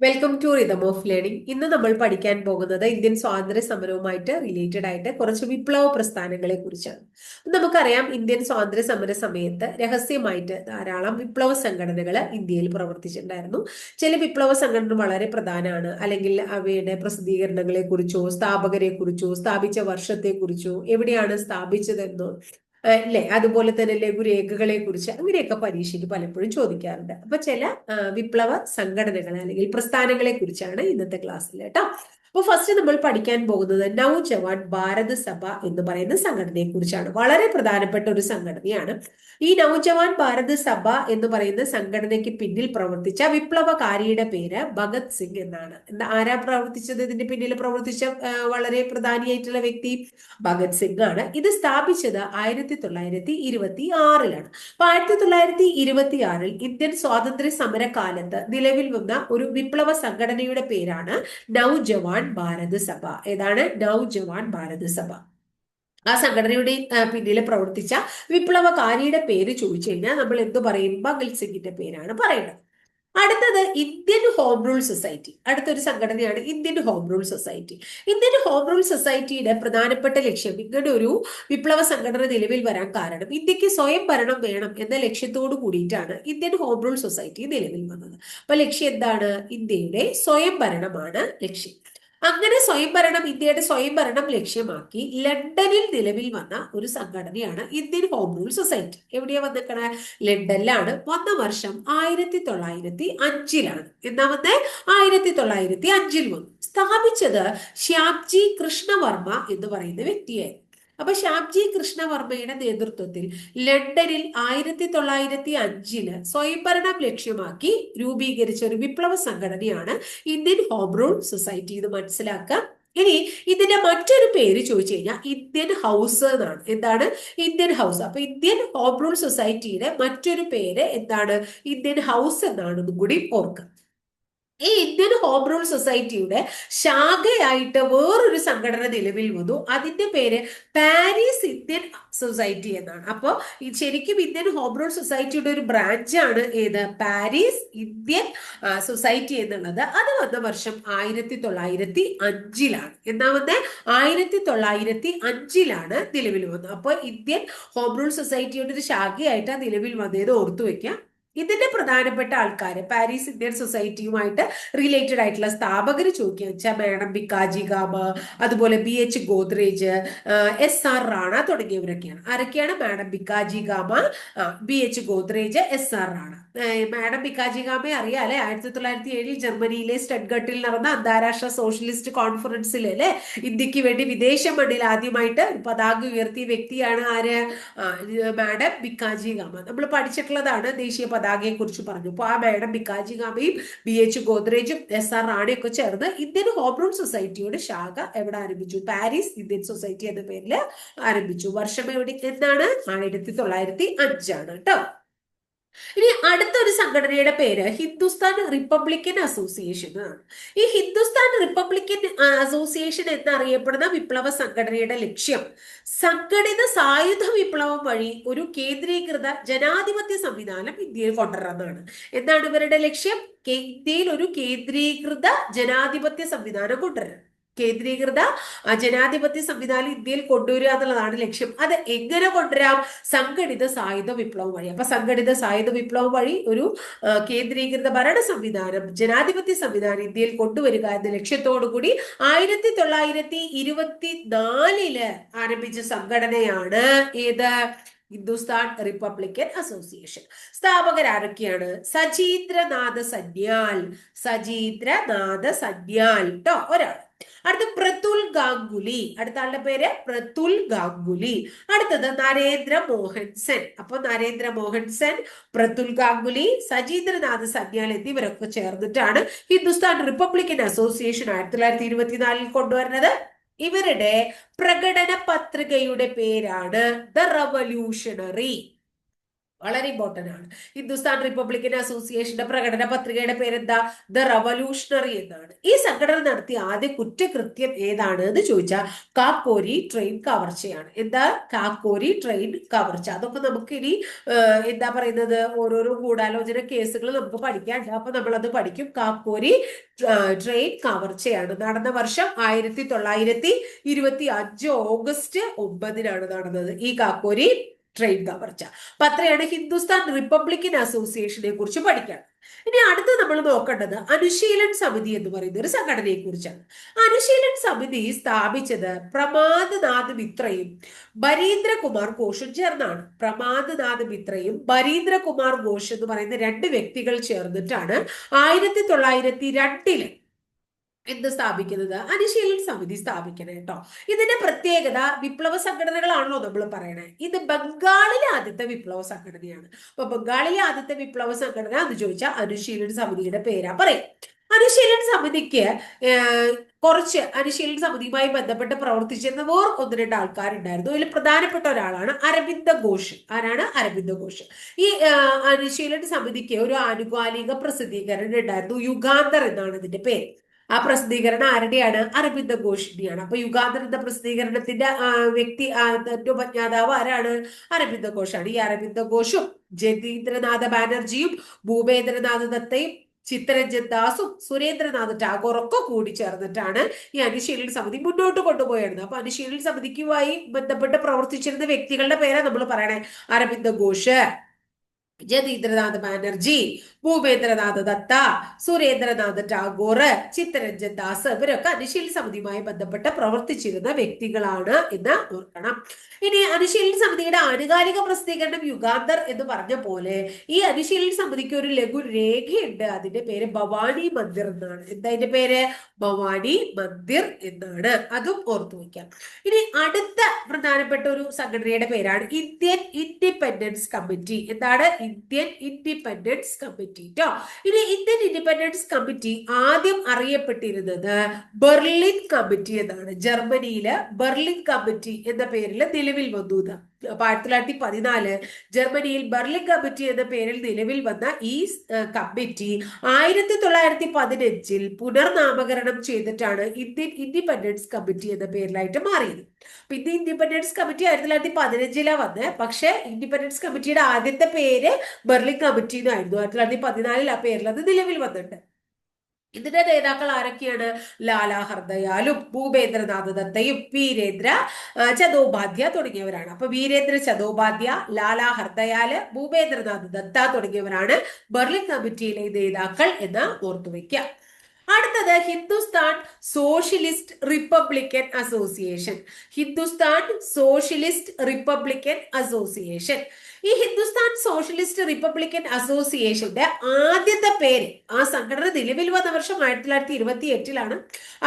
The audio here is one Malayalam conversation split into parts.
Welcome to rhythm of learning ഇന്ന് നമ്മൾ പഠിക്കാൻ പോകുന്നത് ഇന്ത്യൻ സ്വാതന്ത്ര്യ സമരവുമായിട്ട് റിലേറ്റഡ് ആയിട്ട് കുറച്ച് വിപ്ലവ പ്രസ്ഥാനങ്ങളെ കുറിച്ചാണ്. നമുക്കറിയാം ഇന്ത്യൻ സ്വാതന്ത്ര്യ സമര സമയത്ത് രഹസ്യമായിട്ട് ധാരാളം വിപ്ലവ സംഘടനകൾ ഇന്ത്യയിൽ പ്രവർത്തിച്ചിട്ടുണ്ടായിരുന്നു. ചില വിപ്ലവ സംഘടന വളരെ പ്രധാനമാണ്. അല്ലെങ്കിൽ അവയുടെ പ്രസിദ്ധീകരണങ്ങളെ കുറിച്ചോ സ്ഥാപകരെ കുറിച്ചോ സ്ഥാപിച്ച വർഷത്തെ കുറിച്ചോ എവിടെയാണ് സ്ഥാപിച്ചതെന്നോ അല്ലേ അതുപോലെ തന്നെ ലഘുരേഖകളെ കുറിച്ച് അങ്ങനെയൊക്കെ പരീക്ഷയ്ക്ക് പലപ്പോഴും ചോദിക്കാറുണ്ട്. അപ്പൊ ചില വിപ്ലവ സംഘടനകളെ അല്ലെങ്കിൽ പ്രസ്ഥാനങ്ങളെ കുറിച്ചാണ് ഇന്നത്തെ ക്ലാസ്സിൽ കേട്ടോ. അപ്പൊ ഫസ്റ്റ് നമ്മൾ പഠിക്കാൻ പോകുന്നത് നവജവാൻ ഭാരത് സഭ എന്ന് പറയുന്ന സംഘടനയെ കുറിച്ചാണ് വളരെ പ്രധാനപ്പെട്ട ഒരു സംഘടനയാണ്. ഈ നവജവാൻ ഭാരത് സഭ എന്ന് പറയുന്ന സംഘടനയ്ക്ക് പിന്നിൽ പ്രവർത്തിച്ച വിപ്ലവകാരിയുടെ പേര് ഭഗത് സിംഗ് എന്നാണ്. ആരാ പ്രവർത്തിച്ചത്? ഇതിന്റെ പിന്നിൽ പ്രവർത്തിച്ച വളരെ പ്രധാനിയായിട്ടുള്ള വ്യക്തി ഭഗത് സിംഗ് ആണ്. ഇത് സ്ഥാപിച്ചത് ആയിരത്തി തൊള്ളായിരത്തി ഇരുപത്തി ആറിലാണ് അപ്പൊ ആയിരത്തി തൊള്ളായിരത്തി ഇരുപത്തി ആറിൽ ഇന്ത്യൻ സ്വാതന്ത്ര്യ സമര കാലത്ത് നിലവിൽ വന്ന ഒരു വിപ്ലവ സംഘടനയുടെ പേരാണ് നവജവാൻ ഭാരത് സഭ ഏതാണ്? നവജവാൻ ഭാരത് സഭ ആ സംഘടനയുടെ പിന്നിൽ പ്രവർത്തിച്ച വിപ്ലവകാരിയുടെ പേര് ചോദിച്ചു കഴിഞ്ഞാൽ നമ്മൾ എന്തു പറയും? ഭഗത് സിംഗിന്റെ പേരാണ് പറയുന്നത്. അടുത്തത് ഇന്ത്യൻ ഹോം റൂൾ സൊസൈറ്റി. അടുത്തൊരു സംഘടനയാണ് Indian home rule society. Indian home rule സൊസൈറ്റിയുടെ പ്രധാനപ്പെട്ട ലക്ഷ്യം ഇങ്ങനെ ഒരു വിപ്ലവ സംഘടന നിലവിൽ വരാൻ കാരണം ഇന്ത്യയ്ക്ക് സ്വയം ഭരണം വേണം എന്ന ലക്ഷ്യത്തോട് കൂടിയിട്ടാണ് ഇന്ത്യൻ ഹോം റൂൾ സൊസൈറ്റി നിലവിൽ വന്നത്. അപ്പൊ ലക്ഷ്യം എന്താണ്? ഇന്ത്യയുടെ സ്വയം ഭരണമാണ് ലക്ഷ്യം. അങ്ങനെ സ്വയംഭരണം ഇന്ത്യയുടെ സ്വയംഭരണം ലക്ഷ്യമാക്കി ലണ്ടനിൽ നിലവിൽ വന്ന ഒരു സംഘടനയാണ് ഇന്ത്യൻ ഹോം റൂൾ സൊസൈറ്റി എവിടെയാ വന്നിരിക്കണ? ലണ്ടനിലാണ്. വന്ന വർഷം ആയിരത്തി തൊള്ളായിരത്തി അഞ്ചിലാണ് എന്നാ വന്ന്? ആയിരത്തി തൊള്ളായിരത്തി അഞ്ചിൽ വന്നു. സ്ഥാപിച്ചത് ശ്യാംജി കൃഷ്ണവർമ്മ എന്ന് പറയുന്ന വ്യക്തിയായിരുന്നു. അപ്പൊ ശ്യാംജി കൃഷ്ണവർമ്മയുടെ നേതൃത്വത്തിൽ ലണ്ടനിൽ ആയിരത്തി തൊള്ളായിരത്തി അഞ്ചിൽ സ്വയംഭരണം ലക്ഷ്യമാക്കി രൂപീകരിച്ച ഒരു വിപ്ലവ സംഘടനയാണ് ഇന്ത്യൻ ഹോം റൂൾ സൊസൈറ്റി ഇത് മനസ്സിലാക്കുക ഇനി ഇതിന്റെ മറ്റൊരു പേര് ചോദിച്ചു കഴിഞ്ഞാൽ ഇന്ത്യൻ ഹൗസ് എന്നാണ്. എന്താണ്? Indian house. അപ്പൊ ഇന്ത്യൻ ഹോം റൂൾ സൊസൈറ്റിയുടെ മറ്റൊരു പേര് എന്താണ്? ഇന്ത്യൻ ഹൗസ് എന്നാണെന്നും കൂടി ഓർക്കുക ഈ ഇന്ത്യൻ ഹോം റൂൾ സൊസൈറ്റിയുടെ ശാഖയായിട്ട് വേറൊരു സംഘടന നിലവിൽ വന്നു. അതിന്റെ പേര് പാരീസ് ഇന്ത്യൻ സൊസൈറ്റി എന്നാണ്. അപ്പോൾ ശരിക്കും ഇന്ത്യൻ ഹോം റൂൾ സൊസൈറ്റിയുടെ ഒരു ബ്രാഞ്ചാണ് ഏത്? പാരീസ് ഇന്ത്യൻ സൊസൈറ്റി എന്നുള്ളത്. അത് വന്ന വർഷം ആയിരത്തി തൊള്ളായിരത്തി അഞ്ചിലാണ് എന്നാ വന്ന്? ആയിരത്തി തൊള്ളായിരത്തി അഞ്ചിലാണ് നിലവിൽ വന്നത്. അപ്പോൾ ഇന്ത്യൻ ഹോം റൂൾ സൊസൈറ്റിയുടെ ഒരു ശാഖയായിട്ട് നിലവിൽ വന്നത് ഓർത്തു വെക്കാം ഇതിന്റെ പ്രധാനപ്പെട്ട ആൾക്കാർ പാരീസ് ഇന്ത്യൻ സൊസൈറ്റിയുമായിട്ട് റിലേറ്റഡ് ആയിട്ടുള്ള സ്ഥാപകർ ചോദിക്കുക വെച്ചാൽ മാഡം ബിക്കാജി ഗാമ അതുപോലെ B H Godrej S R Rana തുടങ്ങിയവരൊക്കെയാണ്. ആരൊക്കെയാണ്? Madam Bhikaji Cama B H Godrej S R Rana. Madam Bhikaji ഗാമയെ അറിയാലേ ആയിരത്തി തൊള്ളായിരത്തി ഏഴിൽ ജർമ്മനിയിലെ സ്റ്റഡ്ഗട്ടിൽ നടന്ന അന്താരാഷ്ട്ര സോഷ്യലിസ്റ്റ് കോൺഫറൻസിൽ അല്ലെ? ഇന്ത്യയ്ക്ക് വേണ്ടി വിദേശ മണ്ണിൽ ആദ്യമായിട്ട് പതാക ഉയർത്തിയ വ്യക്തിയാണ് ആര്? മാഡം ബിക്കാജി ഗാമ നമ്മൾ പഠിച്ചിട്ടുള്ളതാണ് ദേശീയ പതാകയെ കുറിച്ച് പറഞ്ഞു. അപ്പോൾ ആ മേഡം ബിക്കാജി ഗാമയും ബി എച്ച് ഗോദ്രേജും എസ് ആർ റാണിയൊക്കെ ചേർന്ന് ഇന്ത്യൻ ഹോം റൂൾ സൊസൈറ്റിയുടെ ശാഖ എവിടെ ആരംഭിച്ചു? പാരീസ് ഇന്ത്യൻ സൊസൈറ്റി എന്ന പേരിൽ ആരംഭിച്ചു. വർഷം എവിടെ? എന്താണ് ആയിരത്തി തൊള്ളായിരത്തി അഞ്ചാണ് കേട്ടോ. അടുത്തൊരു സംഘടനയുടെ പേര് ഹിന്ദുസ്ഥാൻ റിപ്പബ്ലിക്കൻ അസോസിയേഷൻ ഈ ഹിന്ദുസ്ഥാൻ റിപ്പബ്ലിക്കൻ അസോസിയേഷൻ എന്നറിയപ്പെടുന്ന വിപ്ലവ സംഘടനയുടെ ലക്ഷ്യം സംഘടിത സായുധ വിപ്ലവം വഴി ഒരു കേന്ദ്രീകൃത ജനാധിപത്യ സംവിധാനം ഇന്ത്യയിൽ കൊണ്ടുവരുന്നതാണ്. എന്താണ് ഇവരുടെ ലക്ഷ്യം? ഇന്ത്യയിൽ ഒരു കേന്ദ്രീകൃത ജനാധിപത്യ സംവിധാനം കൊണ്ടുവരാൻ. കേന്ദ്രീകൃത ജനാധിപത്യ സംവിധാനം ഇന്ത്യയിൽ കൊണ്ടുവരിക എന്നുള്ളതാണ് ലക്ഷ്യം. അത് എങ്ങനെ കൊണ്ടുവരാം? സംഘടിത സായുധ വിപ്ലവം വഴി. അപ്പൊ സംഘടിത സായുധ വിപ്ലവം വഴി ഒരു കേന്ദ്രീകൃത ഭരണ സംവിധാനം ജനാധിപത്യ സംവിധാനം ഇന്ത്യയിൽ കൊണ്ടുവരിക എന്ന ലക്ഷ്യത്തോടു കൂടി ആയിരത്തി തൊള്ളായിരത്തി ഇരുപത്തി നാലിൽ ആരംഭിച്ച സംഘടനയാണ് ഏത്? Hindustan republican association. സ്ഥാപകർ ആരൊക്കെയാണ് സജീന്ദ്രനാഥ സന്യാൽ. സജീന്ദ്രനാഥ സന്യാൽ കേട്ടോ ഒരാൾ അടുത്ത പ്രതുൽ ഗാംഗുലി. അടുത്ത ആളുടെ പേര് പ്രതുൽ ഗാംഗുലി. അടുത്തത് നരേന്ദ്ര മോഹൻ സെൻ അപ്പൊ നരേന്ദ്ര മോഹൻ സെൻ പ്രതുൽ ഗാംഗുലി സജീന്ദ്രനാഥ് സന്യാൽ എന്നിവരൊക്കെ ചേർന്നിട്ടാണ് ഹിന്ദുസ്ഥാൻ റിപ്പബ്ലിക്കൻ അസോസിയേഷൻ ആയിരത്തി തൊള്ളായിരത്തി ഇരുപത്തിനാലിൽ കൊണ്ടുവരുന്നത്. ഇവരുടെ പ്രകടന പത്രികയുടെ പേരാണ് ദ റവല്യൂഷണറി. വളരെ ഇമ്പോർട്ടന്റ് ആണ്. ഹിന്ദുസ്ഥാൻ റിപ്പബ്ലിക്കൻ അസോസിയേഷന്റെ പ്രകടന പത്രികയുടെ പേരെന്താ? ദ റവല്യൂഷണറി എന്നാണ്. ഈ സംഘടന നടത്തിയ ആദ്യ കുറ്റകൃത്യം ഏതാണ് എന്ന് ചോദിച്ചാൽ കാക്കോരി ട്രെയിൻ കവർച്ചയാണ്. എന്താ? കാക്കോരി ട്രെയിൻ കവർച്ച. അതൊക്കെ നമുക്ക് ഇനി എന്താ പറയുന്നത്? ഓരോരോ ഗൂഢാലോചന കേസുകൾ നമുക്ക് പഠിക്കാനുണ്ട്. അപ്പൊ നമ്മളത് പഠിക്കും. കാക്കോരി ട്രെയിൻ കവർച്ചയാണ്. നടന്ന വർഷം ആയിരത്തി തൊള്ളായിരത്തി ഇരുപത്തി അഞ്ച് ഓഗസ്റ്റ് ഒമ്പതിനാണ് നടന്നത്. ഈ കാക്കോരി ട്രെയിൻ കവർച്ച അപ്പൊ അത്രയാണ് ഹിന്ദുസ്ഥാൻ റിപ്പബ്ലിക്കൻ അസോസിയേഷനെ കുറിച്ച് പഠിക്കാം ഇനി അടുത്ത് നമ്മൾ നോക്കേണ്ടത് അനുശീലൻ സമിതി എന്ന് പറയുന്ന ഒരു സംഘടനയെ കുറിച്ചാണ്. അനുശീലൻ സമിതി സ്ഥാപിച്ചത് പ്രമാദനാഥ് മിത്രയും ബരീന്ദ്രകുമാർ ഘോഷും ചേർന്നാണ്. പ്രമാദനാഥ് മിത്രയും ബരീന്ദ്രകുമാർ ഘോഷ് എന്ന് പറയുന്ന രണ്ട് വ്യക്തികൾ ചേർന്നിട്ടാണ് ആയിരത്തി തൊള്ളായിരത്തി രണ്ടിൽ എന്ത് സ്ഥാപിക്കുന്നത്? അനുശീലൻ സമിതി സ്ഥാപിക്കണം കേട്ടോ ഇതിന്റെ പ്രത്യേകത വിപ്ലവ സംഘടനകളാണല്ലോ നമ്മൾ പറയണേ. ഇത് ബംഗാളിലെ ആദ്യത്തെ വിപ്ലവ സംഘടനയാണ്. അപ്പൊ ബംഗാളിലെ ആദ്യത്തെ വിപ്ലവ സംഘടന എന്ന് ചോദിച്ചാൽ അനുശീലൻ സമിതിയുടെ പേരാ. പറയും. അനുശീലൻ സമിതിക്ക് കുറച്ച് അനുശീലൻ സമിതിയുമായി ബന്ധപ്പെട്ട് പ്രവർത്തിച്ചിരുന്ന വേർ ഒന്ന് രണ്ട് ആൾക്കാരുണ്ടായിരുന്നു. അതിൽ പ്രധാനപ്പെട്ട ഒരാളാണ് അരവിന്ദ ഘോഷ്. ആരാണ്? അരവിന്ദ ഘോഷ്. ഈ അനുശീലൻ സമിതിക്ക് ഒരു ആനുകാലിക പ്രസിദ്ധീകരണം ഉണ്ടായിരുന്നു. യുഗാന്തർ എന്നാണ് ഇതിന്റെ പേര്. ആ പ്രസിദ്ധീകരണം ആരുടെയാണ്? അരവിന്ദ ഘോഷിന്റെയാണ്. അപ്പൊ യുഗാന്തരന്ത പ്രസിദ്ധീകരണത്തിന്റെ വ്യക്തി ഉപജ്ഞാതാവ് ആരാണ്? അരവിന്ദ ഘോഷാണ്. ഈ അരവിന്ദ ഘോഷും ജതീന്ദ്രനാഥ ബാനർജിയും ഭൂപേന്ദ്രനാഥ് ദത്തയും ചിത്തരഞ്ജൻ ദാസും സുരേന്ദ്രനാഥ് ടാഗോർ ഒക്കെ കൂടി ചേർന്നിട്ടാണ് ഈ അനുശീലൻ സമിതി മുന്നോട്ട് കൊണ്ടുപോയിരുന്നത്. അപ്പൊ അനുശീലൻ സമിതിക്കുമായി ബന്ധപ്പെട്ട് പ്രവർത്തിച്ചിരുന്ന വ്യക്തികളുടെ പേരാണ് നമ്മൾ പറയണേ. അരവിന്ദ ഘോഷ് ജതീന്ദ്രനാഥ് ബാനർജി ഭൂപേന്ദ്രനാഥ് ദത്ത സുരേന്ദ്രനാഥ് ടാഗോർ ചിത്തരഞ്ജൻ ദാസ് ഇവരൊക്കെ അനുശീലന സമിതിയുമായി ബന്ധപ്പെട്ട് പ്രവർത്തിച്ചിരുന്ന വ്യക്തികളാണ് എന്ന് ഓർക്കണം. ഇനി അനുശീലന സമിതിയുടെ ആനുകാലിക പ്രസിദ്ധീകരണം യുഗാന്തർ എന്ന് പറഞ്ഞ പോലെ ഈ അനുശീലന സമിതിക്ക് ഒരു ലഘു രേഖയുണ്ട്. അതിന്റെ പേര് ഭവാനി മന്ദിർ എന്നാണ്. എന്താ അതിന്റെ പേര്? ഭവാനി മന്ദിർ എന്നാണ്. അതും ഓർത്തു വയ്ക്കാം. ഇനി അടുത്ത പ്രധാനപ്പെട്ട ഒരു സംഘടനയുടെ പേരാണ് ഇന്ത്യൻ ഇൻഡിപെൻഡൻസ് കമ്മിറ്റി. എന്താണ്? Indian independence committee. കേട്ടോ. ഇനി ഇന്ത്യൻ ഇൻഡിപെൻഡൻസ് കമ്മിറ്റി ആദ്യം അറിയപ്പെട്ടിരുന്നത് ബെർലിൻ കമ്മിറ്റി എന്നാണ്. ജർമ്മനിയിലെ ബെർലിൻ കമ്മിറ്റി എന്ന പേരിൽ നിലവിൽ വന്നു ആയിരത്തി തൊള്ളായിരത്തി പതിനാല് ജർമ്മനിയിൽ ബെർലിൻ കമ്മിറ്റി എന്ന പേരിൽ നിലവിൽ വന്ന ഈ കമ്മിറ്റി ആയിരത്തി തൊള്ളായിരത്തി പതിനഞ്ചിൽ പുനർനാമകരണം ചെയ്തിട്ടാണ് ഇന്ത്യൻ ഇൻഡിപെൻഡൻസ് കമ്മിറ്റി എന്ന പേരിലായിട്ട് മാറിയത്. ഇന്ത്യൻ ഇൻഡിപെൻഡൻസ് കമ്മിറ്റി ആയിരത്തി തൊള്ളായിരത്തി പതിനഞ്ചിലാണ് വന്നത് പക്ഷേ ഇൻഡിപെൻഡൻസ് കമ്മിറ്റിയുടെ ആദ്യത്തെ പേര് ബെർലിൻ കമ്മിറ്റി എന്നായിരുന്നു ആയിരത്തി തൊള്ളായിരത്തി പതിനാലിൽ ആ പേരിൽ അത് നിലവിൽ വന്നിട്ടുണ്ട് ഇതിന്റെ നേതാക്കൾ ആരൊക്കെയാണ്? ലാലാ ഹർദയാലും ഭൂപേന്ദ്രനാഥ് ദത്തയും വീരേന്ദ്ര ചതോപാധ്യ തുടങ്ങിയവരാണ്. അപ്പൊ വീരേന്ദ്ര ചതോപാധ്യ ലാലാ ഹർദയാൽ ഭൂപേന്ദ്രനാഥ് ദത്ത തുടങ്ങിയവരാണ് ബെർലിൻ കമ്മിറ്റിയിലെ നേതാക്കൾ എന്ന് ഓർത്തുവെക്കുക അടുത്തത് Hindustan socialist republican association. Hindustan socialist republican association. ഈ ഹിന്ദുസ്ഥാൻ സോഷ്യലിസ്റ്റ് റിപ്പബ്ലിക്കൻ അസോസിയേഷന്റെ ആദ്യത്തെ പേര് ആ സംഘടന നിലവിൽ വന്ന വർഷം ആയിരത്തി തൊള്ളായിരത്തി ഇരുപത്തി എട്ടിലാണ്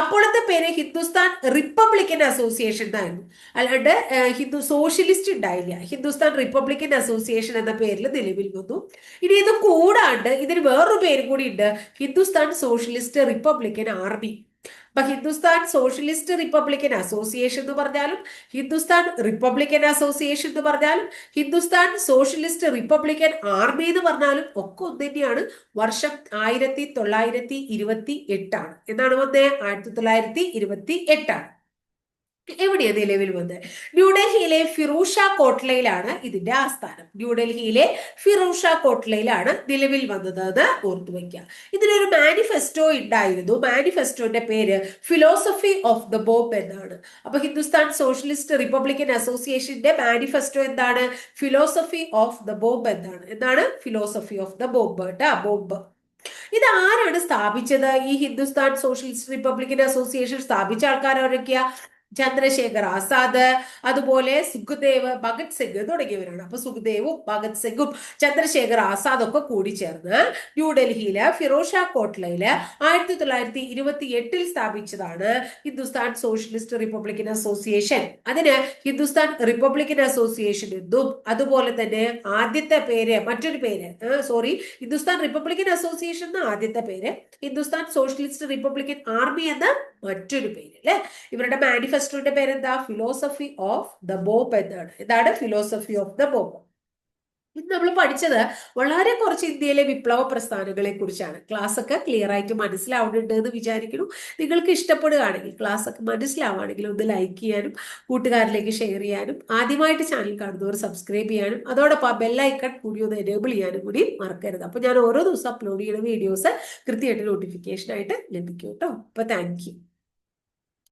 അപ്പോഴത്തെ പേര് ഹിന്ദുസ്ഥാൻ റിപ്പബ്ലിക്കൻ അസോസിയേഷൻ എന്നായിരുന്നു. അല്ലാണ്ട് ഹിന്ദു സോഷ്യലിസ്റ്റ് ഉണ്ടായില്ല. ഹിന്ദുസ്ഥാൻ റിപ്പബ്ലിക്കൻ അസോസിയേഷൻ എന്ന പേരിൽ നിലവിൽ വന്നു. ഇനി ഇത് കൂടാണ്ട് ഇതിന് വേറൊരു പേര് കൂടി ഉണ്ട്. ഹിന്ദുസ്ഥാൻ സോഷ്യലിസ്റ്റ് റിപ്പബ്ലിക്കൻ ആർമി അപ്പൊ ഹിന്ദുസ്ഥാൻ സോഷ്യലിസ്റ്റ് റിപ്പബ്ലിക്കൻ അസോസിയേഷൻ എന്ന് പറഞ്ഞാലും ഹിന്ദുസ്ഥാൻ റിപ്പബ്ലിക്കൻ അസോസിയേഷൻ എന്ന് പറഞ്ഞാലും ഹിന്ദുസ്ഥാൻ സോഷ്യലിസ്റ്റ് റിപ്പബ്ലിക്കൻ ആർമി എന്ന് പറഞ്ഞാലും ഒക്കെ ഒന്ന് തന്നെയാണ്. വർഷം ആയിരത്തി തൊള്ളായിരത്തി ഇരുപത്തി എട്ടാണ്. എന്നാണ് വന്നേ? ആയിരത്തി തൊള്ളായിരത്തി ഇരുപത്തി എട്ടാണ്. എവിടെയാണ് നിലവിൽ വന്നത്? ന്യൂഡൽഹിയിലെ ഫിറൂഷ കോട്ട്ലയിലാണ് ഇതിന്റെ ആസ്ഥാനം. ന്യൂഡൽഹിയിലെ ഫിറൂഷ കോട്ട്ലയിലാണ് നിലവിൽ വന്നത് എന്ന് ഓർത്തു വയ്ക്കുക. ഇതിനൊരു മാനിഫെസ്റ്റോ ഉണ്ടായിരുന്നു. മാനിഫെസ്റ്റോന്റെ പേര് ഫിലോസഫി ഓഫ് ദ ബോബ് എന്നാണ്. അപ്പൊ ഹിന്ദുസ്ഥാൻ സോഷ്യലിസ്റ്റ് റിപ്പബ്ലിക്കൻ അസോസിയേഷന്റെ മാനിഫെസ്റ്റോ എന്താണ്? ഫിലോസഫി ഓഫ് ദ ബോബ് എന്നാണ്. എന്താണ്? ഫിലോസഫി ഓഫ് ദ ബോബ് കേട്ടാ ബോബ് ഇത് ആരാണ് സ്ഥാപിച്ചത്? ഈ ഹിന്ദുസ്ഥാൻ സോഷ്യലിസ്റ്റ് റിപ്പബ്ലിക്കൻ അസോസിയേഷൻ സ്ഥാപിച്ച ആൾക്കാരൊക്കെയാ ചന്ദ്രശേഖർ ആസാദ് അതുപോലെ സുഖദേവ് ഭഗത് സിംഗ് തുടങ്ങിയവരാണ്. അപ്പൊ സുഖദേവും ഭഗത് സിംഗും ചന്ദ്രശേഖർ ആസാദ് ഒക്കെ കൂടി ചേർന്ന് ന്യൂഡൽഹിയിലെ ഫിറോഷ കോട്ട്ലയിൽ ആയിരത്തി തൊള്ളായിരത്തി ഇരുപത്തി എട്ടിൽ സ്ഥാപിച്ചതാണ് ഹിന്ദുസ്ഥാൻ സോഷ്യലിസ്റ്റ് റിപ്പബ്ലിക്കൻ അസോസിയേഷൻ. അതിന് ഹിന്ദുസ്ഥാൻ റിപ്പബ്ലിക്കൻ അസോസിയേഷൻ എന്നും അതുപോലെ തന്നെ ആദ്യത്തെ പേര് മറ്റൊരു പേര് സോറി ഹിന്ദുസ്ഥാൻ റിപ്പബ്ലിക്കൻ അസോസിയേഷൻ എന്ന ആദ്യത്തെ പേര് ഹിന്ദുസ്ഥാൻ സോഷ്യലിസ്റ്റ് റിപ്പബ്ലിക്കൻ ആർമി എന്ന മറ്റൊരു പേര് അല്ലെ ഇവരുടെ മാനിഫെസ്റ്റോയുടെ എന്താ ഫിലോസഫി ഓഫ് ദ ബോബ് എന്നാണ്. ഇതാണ് ഫിലോസഫി ഓഫ് ദ ബോബ് ഇന്ന് നമ്മൾ പഠിച്ചത് വളരെ കുറച്ച് ഇന്ത്യയിലെ വിപ്ലവ പ്രസ്ഥാനങ്ങളെ കുറിച്ചാണ്. ക്ലാസ് ഒക്കെ ക്ലിയർ ആയിട്ട് മനസ്സിലാവുന്നുണ്ട് എന്ന് വിചാരിക്കുന്നു. നിങ്ങൾക്ക് ഇഷ്ടപ്പെടുകയാണെങ്കിൽ ക്ലാസ് ഒക്കെ മനസ്സിലാവുകയാണെങ്കിൽ ഒന്ന് ലൈക്ക് ചെയ്യാനും കൂട്ടുകാരിലേക്ക് ഷെയർ ചെയ്യാനും ആദ്യമായിട്ട് ചാനൽ കാണുന്നവർ സബ്സ്ക്രൈബ് ചെയ്യാനും അതോടൊപ്പം ബെല്ലൈക്കൺ കൂടി ഒന്ന് എനേബിൾ ചെയ്യാനും കൂടി മറക്കരുത്. അപ്പോൾ ഞാൻ ഓരോ ദിവസം അപ്ലോഡ് ചെയ്യുന്ന വീഡിയോസ് കൃത്യമായിട്ട് നോട്ടിഫിക്കേഷൻ ആയിട്ട് ലഭിക്കും കേട്ടോ. അപ്പോൾ താങ്ക്